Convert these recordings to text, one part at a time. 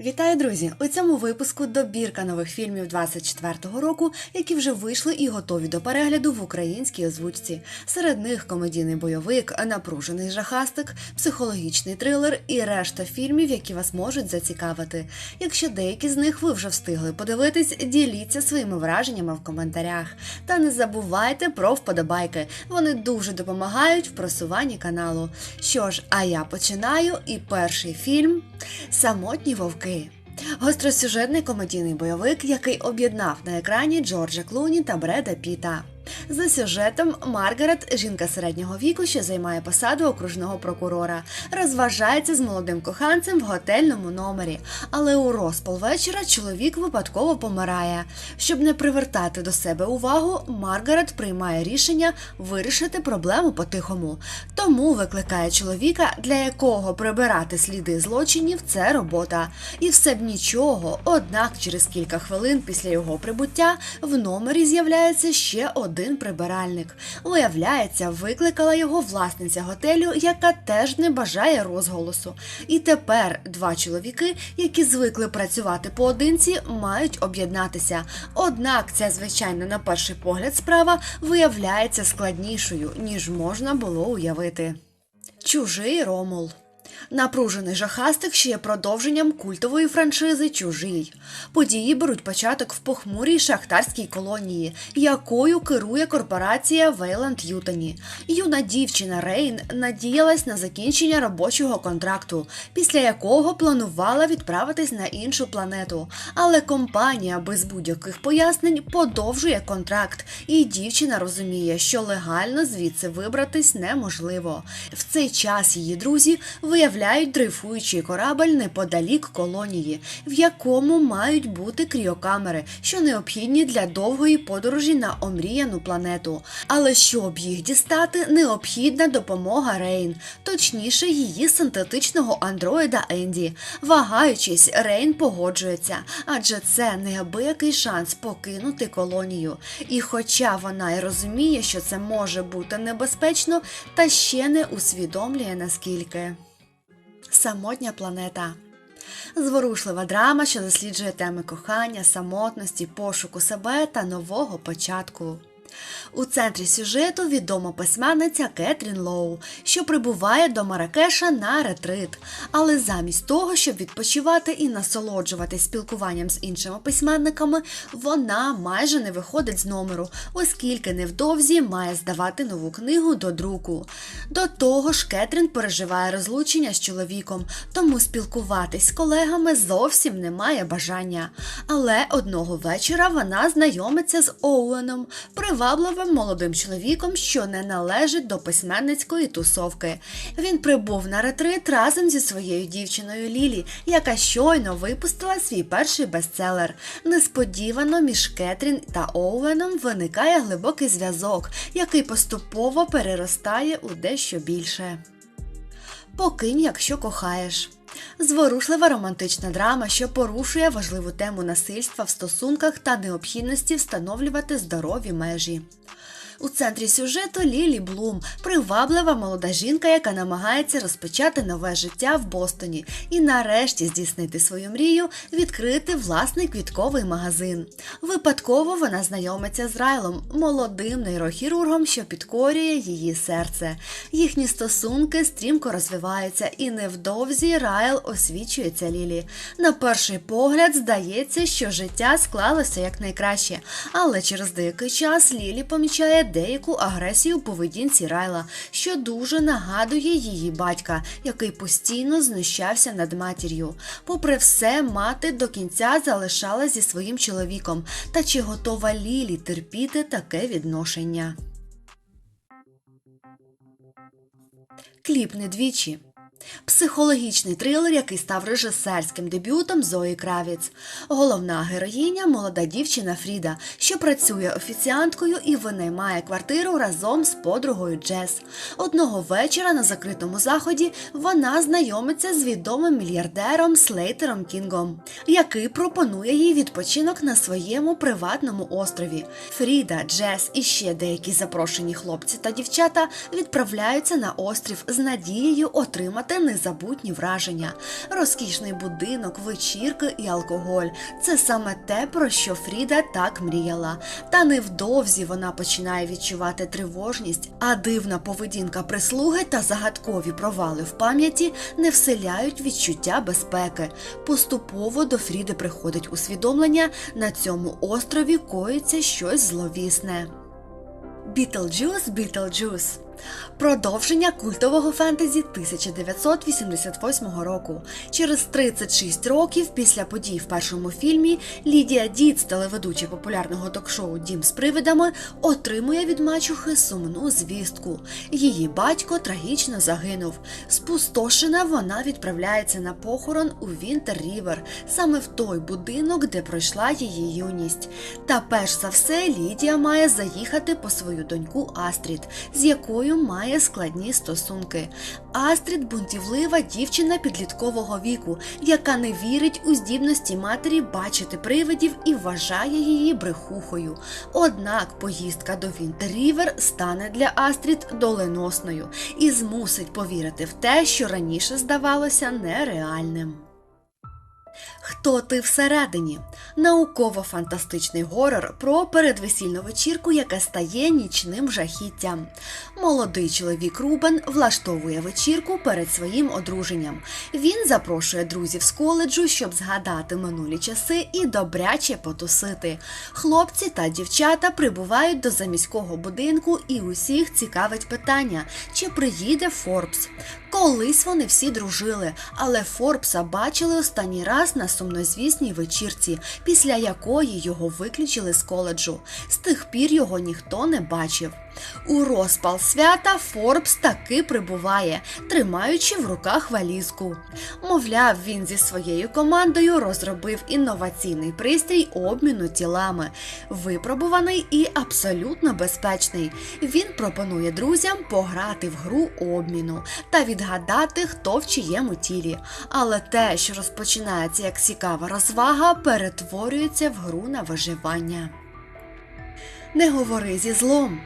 Вітаю, друзі! У цьому випуску добірка нових фільмів 24-го року, які вже вийшли і готові до перегляду в українській озвучці. Серед них комедійний бойовик, напружений жахастик, психологічний трилер і решта фільмів, які вас можуть зацікавити. Якщо деякі з них ви вже встигли подивитись, діліться своїми враженнями в коментарях. Та не забувайте про вподобайки. Вони дуже допомагають в просуванні каналу. Що ж, а я починаю. І перший фільм Самотні вовки. Гостросюжетний комедійний бойовик, який об'єднав на екрані Джорджа Клуні та Бреда Піта. За сюжетом Маргарет, жінка середнього віку, що займає посаду окружного прокурора, розважається з молодим коханцем в готельному номері. Але у розпал вечора чоловік випадково помирає. Щоб не привертати до себе увагу, Маргарет приймає рішення вирішити проблему по-тихому. Тому викликає чоловіка, для якого прибирати сліди злочинів це робота. І все б нічого. Однак через кілька хвилин після його прибуття в номері з'являється ще один прибиральник. Виявляється, викликала його власниця готелю, яка теж не бажає розголосу. І тепер два чоловіки, які звикли працювати поодинці, мають об'єднатися. Однак ця звичайно на перший погляд справа виявляється складнішою, ніж можна було уявити. Чужий Ромул. Напружений жахастик ще є продовженням культової франшизи Чужий. Події беруть початок в похмурій шахтарській колонії, якою керує корпорація Вейланд Ютані. Юна дівчина Рейн надіялась на закінчення робочого контракту, після якого планувала відправитись на іншу планету. Але компанія без будь-яких пояснень подовжує контракт, і дівчина розуміє, що легально звідси вибратись неможливо. В цей час її друзі виявляють дрейфуючий корабель неподалік колонії, в якому мають бути кріокамери, що необхідні для довгої подорожі на омріяну планету. Але щоб їх дістати, необхідна допомога Рейн, точніше, її синтетичного андроїда Енді. Вагаючись, Рейн погоджується, адже це неабиякий шанс покинути колонію. І хоча вона й розуміє, що це може бути небезпечно, та ще не усвідомлює наскільки. Самотня планета. Зворушлива драма, що досліджує теми кохання, самотності, пошуку себе та нового початку. У центрі сюжету відома письменниця Кетрін Лоу, що прибуває до Маракеша на ретрит. Але замість того, щоб відпочивати і насолоджуватись спілкуванням з іншими письменниками, вона майже не виходить з номеру, оскільки невдовзі має здавати нову книгу до друку. До того ж, Кетрін переживає розлучення з чоловіком, тому спілкуватись з колегами зовсім не має бажання. Але одного вечора вона знайомиться з Оуеном, привабливим молодим чоловіком, що не належить до письменницької тусовки. Він прибув на ретрит разом зі своєю дівчиною Лілі, яка щойно випустила свій перший бестселер. Несподівано між Кетрін та Оуеном виникає глибокий зв'язок, який поступово переростає у дещо більше. Покинь, якщо кохаєш. Зворушлива романтична драма, що порушує важливу тему насильства в стосунках та необхідності встановлювати здорові межі. У центрі сюжету Лілі Блум, приваблива молода жінка, яка намагається розпочати нове життя в Бостоні і нарешті здійснити свою мрію, відкрити власний квітковий магазин. Випадково вона знайомиться з Райлом, молодим нейрохірургом, що підкорює її серце. Їхні стосунки стрімко розвиваються, і невдовзі Райл освічується Лілі. На перший погляд здається, що життя склалося якнайкраще, але через деякий час Лілі помічає деяку агресію у поведінці Райла, що дуже нагадує її батька, який постійно знущався над матір'ю. Попри все, мати до кінця залишалась зі своїм чоловіком. Та чи готова Лілі терпіти таке відношення? Кліп не двічі. Психологічний трилер, який став режисерським дебютом Зої Кравіц. Головна героїня молода дівчина Фріда, що працює офіціанткою і винаймає квартиру разом з подругою Джес. Одного вечора на закритому заході вона знайомиться з відомим мільярдером Слейтером Кінгом, який пропонує їй відпочинок на своєму приватному острові. Фріда, Джес і ще деякі запрошені хлопці та дівчата відправляються на острів з надією отримати подарувати незабутні враження. Розкішний будинок, вечірки і алкоголь це саме те, про що Фріда так мріяла. Та невдовзі вона починає відчувати тривожність, а дивна поведінка прислуги та загадкові провали в пам'яті не вселяють відчуття безпеки. Поступово до Фріди приходить усвідомлення, на цьому острові коїться щось зловісне. Бітлджус, Бітлджус. Продовження культового фентезі 1988 року. Через 36 років після подій в першому фільмі Лідія Діц, телеведуча популярного ток-шоу Дім з привидами, отримує від мачухи сумну звістку. Її батько трагічно загинув. Спустошена вона відправляється на похорон у Вінтер Рівер, саме в той будинок, де пройшла її юність. Та перш за все Лідія має заїхати по свою доньку Астрід, з якою має складні стосунки. Астрід бунтівлива дівчина підліткового віку, яка не вірить у здібності матері бачити привидів і вважає її брехухою. Однак поїздка до Вінтеррівер стане для Астрід доленосною і змусить повірити в те, що раніше здавалося нереальним. Хто ти всередині? Науково-фантастичний горор про передвесільну вечірку, яка стає нічним жахіттям. Молодий чоловік Рубен влаштовує вечірку перед своїм одруженням. Він запрошує друзів з коледжу, щоб згадати минулі часи і добряче потусити. Хлопці та дівчата прибувають до заміського будинку, і усіх цікавить питання, чи приїде Форбс. Колись вони всі дружили, але Форбса бачили останній раз на сумнозвісній вечірці, після якої його виключили з коледжу. З тих пір його ніхто не бачив. У розпал свята Форбс таки прибуває, тримаючи в руках валізку. Мовляв, він зі своєю командою розробив інноваційний пристрій обміну тілами, випробуваний і абсолютно безпечний. Він пропонує друзям пограти в гру обміну та відгадати, хто в чиєму тілі. Але те, що розпочинається як цікава розвага, перетворюється в гру на виживання. Не говори зі злом.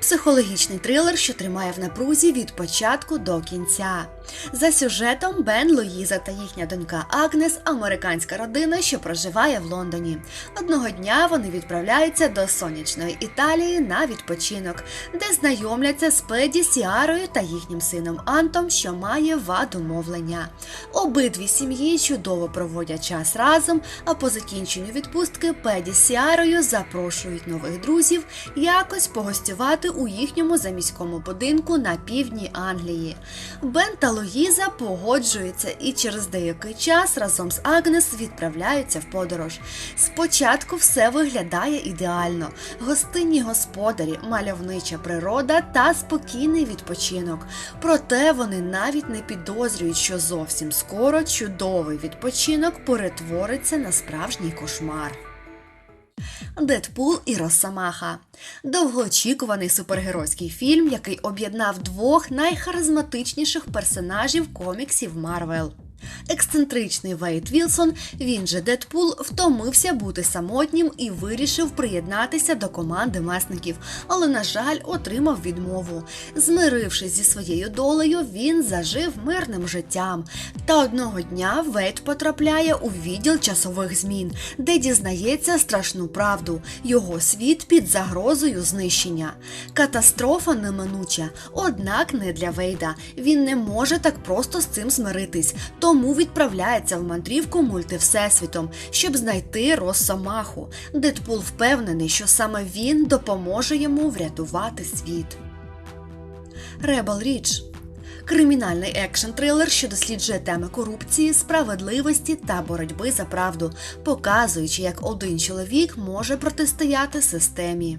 Психологічний трилер, що тримає в напрузі від початку до кінця. За сюжетом Бен, Луїза та їхня донька Агнес американська родина, що проживає в Лондоні. Одного дня вони відправляються до сонячної Італії на відпочинок, де знайомляться з Педі Сіарою та їхнім сином Антом, що має ваду мовлення. Обидві сім'ї чудово проводять час разом, а по закінченню відпустки Педі Сіарою запрошують нових друзів якось погостювати у їхньому заміському будинку на півдні Англії. Бен та Луїза погоджуються і через деякий час разом з Агнес відправляються в подорож. Спочатку все виглядає ідеально: гостинні господарі, мальовнича природа та спокійний відпочинок. Проте вони навіть не підозрюють, що зовсім скоро чудовий відпочинок перетвориться на справжній кошмар. Дедпул і Росомаха довгоочікуваний супергеройський фільм, який об'єднав двох найхаризматичніших персонажів коміксів Марвел. Ексцентричний Вейт Вілсон, він же Дедпул, втомився бути самотнім і вирішив приєднатися до команди месників, але, на жаль, отримав відмову. Змирившись зі своєю долею, він зажив мирним життям. Та одного дня Вейт потрапляє у відділ часових змін, де дізнається страшну правду. Його світ під загрозою знищення. Катастрофа неминуча, однак не для Вейда. Він не може так просто з цим змиритись тому відправляється в мандрівку мультивсесвітом, щоб знайти Росомаху. Дедпул впевнений, що саме він допоможе йому врятувати світ. Ребел Річ Кримінальний екшн трилер, що досліджує теми корупції, справедливості та боротьби за правду, показуючи, як один чоловік може протистояти системі.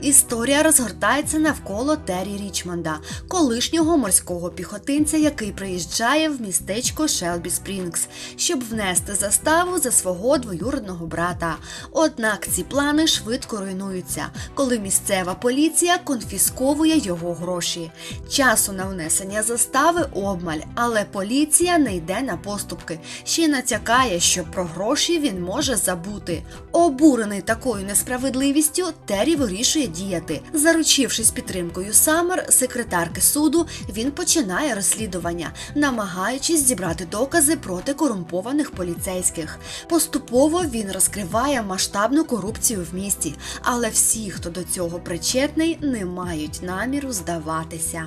Історія розгортається навколо Террі Річмонда, колишнього морського піхотинця, який приїжджає в містечко Шелбі Спрінгс, щоб внести заставу за свого двоюродного брата. Однак ці плани швидко руйнуються, коли місцева поліція конфісковує його гроші. Часу на внесення застави обмаль, але поліція не йде на поступки, ще натякає, що про гроші він може забути. Обурений такою несправедливістю, Террі вирішує вирішує діяти. Заручившись підтримкою Самер, секретарки суду, він починає розслідування, намагаючись зібрати докази проти корумпованих поліцейських. Поступово він розкриває масштабну корупцію в місті, але всі, хто до цього причетний, не мають наміру здаватися.